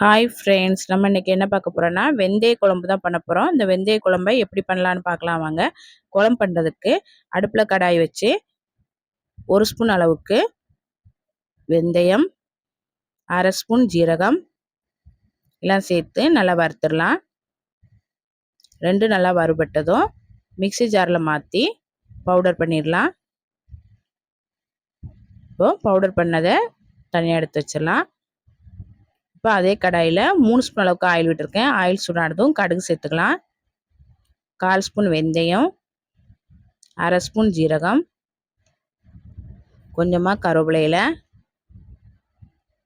Hi friends நம்ம இன்றைக்கி என்ன பார்க்க போகிறோன்னா வெந்தய குழம்பு தான் பண்ண போகிறோம் இந்த வெந்தய குழம்பை எப்படி பண்ணலான்னு பார்க்கலாம் வாங்க. குழம்பு பண்ணுறதுக்கு அடுப்பில் கடாய் வச்சு ஒரு ஸ்பூன் அளவுக்கு வெந்தயம் அரை ஸ்பூன் ஜீரகம் எல்லாம் சேர்த்து நல்லா வறுத்துடலாம். ரெண்டு நல்லா வறுபட்டதும் மிக்சி ஜாரில் மாற்றி பவுடர் பண்ணிடலாம். இப்போது பவுடர் பண்ணதை தனியாக எடுத்து வச்சிடலாம். இப்போ அதே கடாயில் மூணு ஸ்பூன் அளவுக்கு ஆயில் விட்டுருக்கேன். ஆயில் சூடானதும் கடுகு சேர்த்துக்கலாம். கால் ஸ்பூன் வெந்தயம். அரை ஸ்பூன் ஜீரகம். கொஞ்சமாக கருவேப்பிலையில்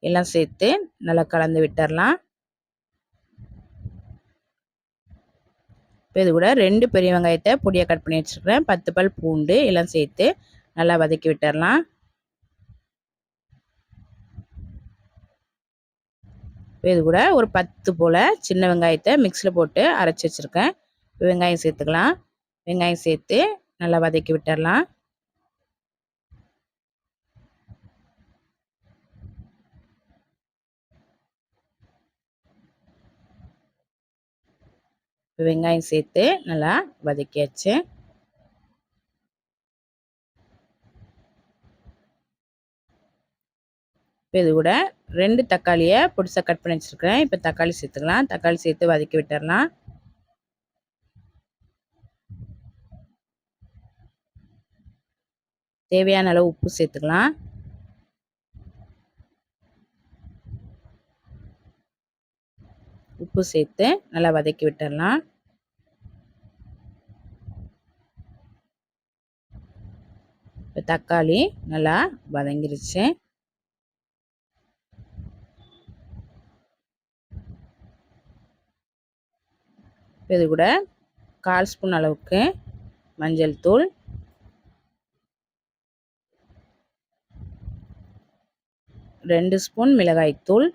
எல்லாம் சேர்த்து நல்லா கலந்து விட்டுடலாம் இப்போ இது கூட ரெண்டு பெரிய வெங்காயத்தை பொடியாக கட் பண்ணி வச்சுருக்கிறேன். பத்து பல் பூண்டு எல்லாம் சேர்த்து நல்லா வதக்கி விட்டுடலாம் இது கூட ஒரு பத்து போல் சின்ன வெங்காயத்தை மிக்ஸியில் போட்டு அரைச்சி வச்சுருக்கேன். வெங்காயம் சேர்த்துக்கலாம். வெங்காயம் சேர்த்து நல்லா வதக்கி விட்டுடலாம் வெங்காயம் சேர்த்து நல்லா வதக்கியாச்சு. இப்போ இது கூட ரெண்டு தக்காளியை பொடிசாக கட் பண்ணி வச்சுருக்கேன். இப்போ தக்காளி சேர்த்துக்கலாம். தக்காளி சேர்த்து வதக்கி விட்டுறலாம். தேவையான அளவு உப்பு சேர்த்துக்கலாம். உப்பு சேர்த்து நல்லா வதக்கி விட்டுடலாம் இப்போ தக்காளி நல்லா வதங்கிருச்சு. இது கூட கால் ஸ்பூன் அளவுக்கு மஞ்சள் தூள். ரெண்டு ஸ்பூன் மிளகாய்த்தூள்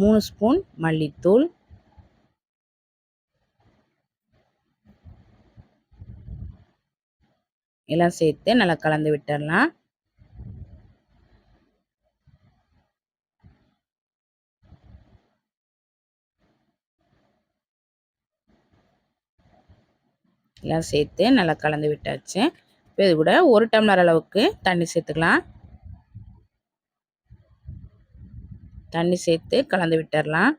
மூணு ஸ்பூன் மல்லித்தூள். எல்லாம் சேர்த்து நல்லா கலந்து விட்டுடலாம். எல்லாம் சேர்த்து நல்லா கலந்து விட்டாச்சு. இப்போ இது கூட ஒரு டம்ளர் அளவுக்கு தண்ணி சேர்த்துக்கலாம். தண்ணி சேர்த்து கலந்து விட்டுடலாம்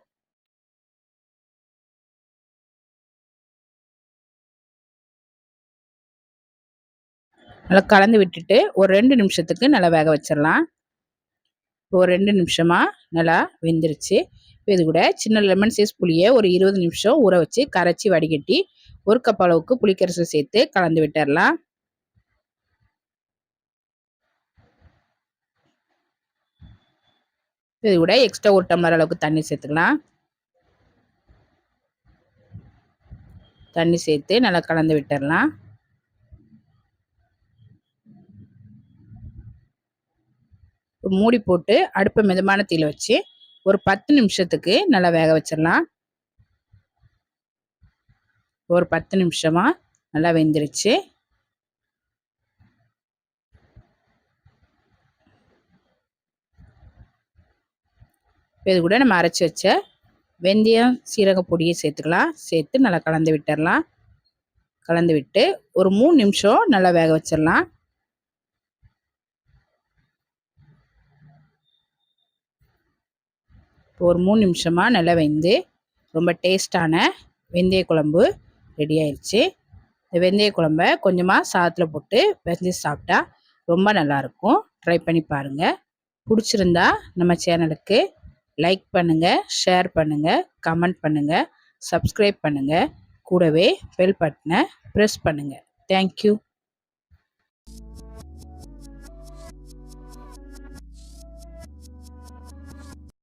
நல்லா கலந்து விட்டுட்டு ஒரு ரெண்டு நிமிஷத்துக்கு நல்லா வேக வச்சிடலாம். ஒரு ரெண்டு நிமிஷமாக நல்லா வெந்துருச்சு. இது கூட சின்ன லெமன் சைஸ் புளியை ஒரு இருபது நிமிஷம் ஊற வச்சு கரைச்சி வடிகட்டி ஒரு கப் அளவுக்கு புளிக்கரசு சேர்த்து கலந்து விட்டுடலாம் இது கூட எக்ஸ்ட்ரா ஒரு டம்ளர் அளவுக்கு தண்ணி சேர்த்துக்கலாம். தண்ணி சேர்த்து நல்லா கலந்து விட்டுடலாம் மூடி போட்டு அடுப்பை மிதமான தீயில் வச்சு ஒரு பத்து நிமிஷத்துக்கு நல்லா வேக வச்சிடலாம் ஒரு பத்து நிமிஷமாக நல்லா வெந்துருச்சு. இது கூட நம்ம அரைச்சி வச்ச வெந்தயம் சீரக பொடியை சேர்த்துக்கலாம். சேர்த்து நல்லா கலந்து விட்டுடலாம் கலந்து விட்டு ஒரு மூணு நிமிஷம் நல்லா வேக வச்சிடலாம். இப்போ ஒரு மூணு நிமிஷமாக நல்லா வெந்து ரொம்ப டேஸ்டான வெந்தய குழம்பு ரெடி ஆயிடுச்சு இந்த வெந்தய குழம்ப கொஞ்சமாக சாதத்தில் போட்டு வெந்து சாப்பிட்டா ரொம்ப நல்லாயிருக்கும் ட்ரை பண்ணி பாருங்கள் பிடிச்சிருந்தா நம்ம சேனலுக்கு லைக் பண்ணுங்கள் ஷேர் பண்ணுங்கள் கமெண்ட் பண்ணுங்கள் சப்ஸ்கிரைப் பண்ணுங்கள் கூடவே பெல் பட்டனை ப்ரெஸ் பண்ணுங்கள் தேங்க்யூ